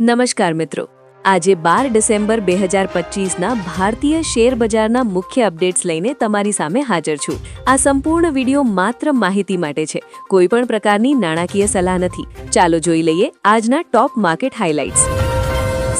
નમસ્કાર મિત્રો. આજે બાર ડિસેમ્બર બે હજાર પચીસના ભારતીય શેર બજારના મુખ્ય અપડેટ્સ લઈને તમારી સામે હાજર છું. આ સંપૂર્ણ વીડિયો માત્ર માહિતી માટે છે. કોઈ પણ પ્રકારની નાણાકીય સલાહ નથી. ચાલો જોઈ લઈએ આજના ટોપ માર્કેટ હાઇલાઇટ્સ.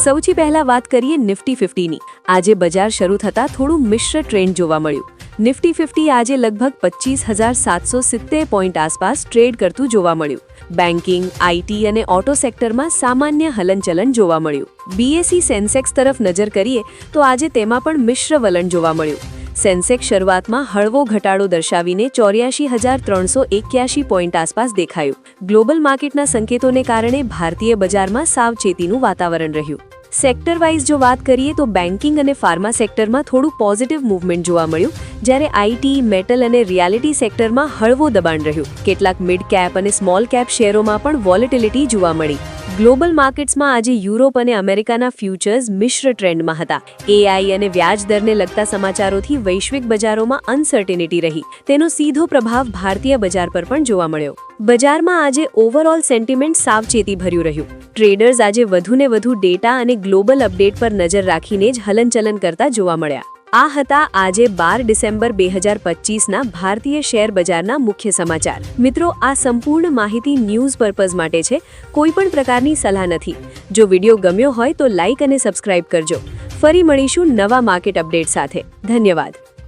સૌથી પહેલા વાત કરીએ નિફ્ટી ફિફ્ટીની. આજે બજાર શરૂ થતાં થોડું મિશ્ર ટ્રેન્ડ જોવા મળ્યું. નિફ્ટી ફિફ્ટી આજે લગભગ પચીસ હજાર સાતસો સિત્તેર પોઈન્ટ આસપાસ ટ્રેડ કરતું જોવા મળ્યું. બેન્કિંગ આઈટી અને ઓટો સેક્ટરમાં સામાન્ય હલનચલન જોવા મળ્યું. બીએસસી સેન્સેક્સ તરફ નજર કરીએ તો આજે તેમાં પણ મિશ્ર વલણ જોવા મળ્યું. સેન્સેક્સ શરૂઆતમાં હળવો ઘટાડો દર્શાવીને ચોર્યાસી હજાર ત્રણસો એક્યાસી પોઈન્ટ આસપાસ દેખાયું. ગ્લોબલ માર્કેટના સંકેતોને કારણે ભારતીય બજારમાં સાવચેતીનું વાતાવરણ રહ્યું. સેક્ટર વાઇઝ જો વાત કરીએ તો બેન્કિંગ અને ફાર્મા સેક્ટરમાં થોડું પોઝિટિવ મૂવમેન્ટ જોવા મળ્યું. જ્યારે આઈટી મેટલ અને રિયાલિટી સેક્ટરમાં હળવો દબાણ રહ્યું. કેટલાક મિડ કેપ અને સ્મોલ કેપ શેરોમાં પણ વોલેટિલિટી જોવા મળી. ગ્લોબલ માર્કેટ્સમાં આજે યુરોપ અને અમેરિકાના ફ્યુચર્સ મિશ્ર ટ્રેન્ડમાં હતા. એઆઈ અને વ્યાજ દરને લગતા સમાચારોથી વૈશ્વિક બજારોમાં અનસર્ટિનિટી રહી. તેનો સીધો પ્રભાવ ભારતીય બજાર પર પણ જોવા મળ્યો. બજારમાં આજે ઓવરઓલ સેન્ટિમેન્ટ સાવચેતી ભર્યું રહ્યું. ટ્રેડર્સ આજે વધુને વધુ ડેટા અને ગ્લોબલ અપડેટ પર નજર રાખીને જ હલનચલન કરતા જોવા મળ્યા. આ હતા આજે બાર ડિસેમ્બર બે હજાર પચીસના ભારતીય શેર બજારના મુખ્ય સમાચાર. મિત્રો, આ સંપૂર્ણ માહિતી ન્યૂઝ પર્પઝ માટે છે. કોઈ પણ પ્રકારની સલાહ નથી. જો વીડિયો ગમ્યો હોય તો લાઇક અને સબસ્ક્રાઇબ કરજો. ફરી મળીશું નવા માર્કેટ અપડેટ સાથે. ધન્યવાદ.